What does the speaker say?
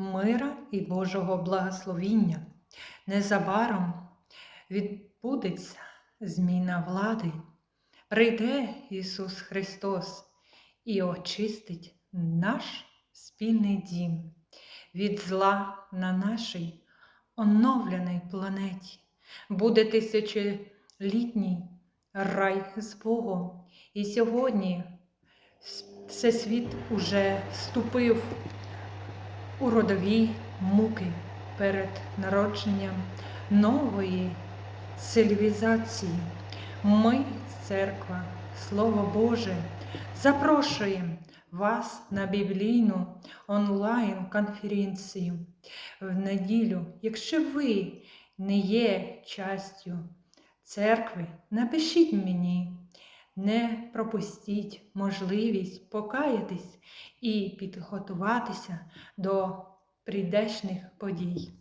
мира і Божого благословіння. Незабаром відбудеться зміна влади. Прийде Ісус Христос і очистить наш спільний дім від зла на нашій оновленій планеті. Буде тисячолітній рай з Богом. І сьогодні Всесвіт уже вступив у родові муки перед народженням нової цивілізації. Ми, церква, Слово Боже, запрошуємо вас на біблійну онлайн-конференцію в неділю. Якщо ви не є частю церкви, напишіть мені. Не пропустіть можливість покаятись і підготуватися до прийдешних подій.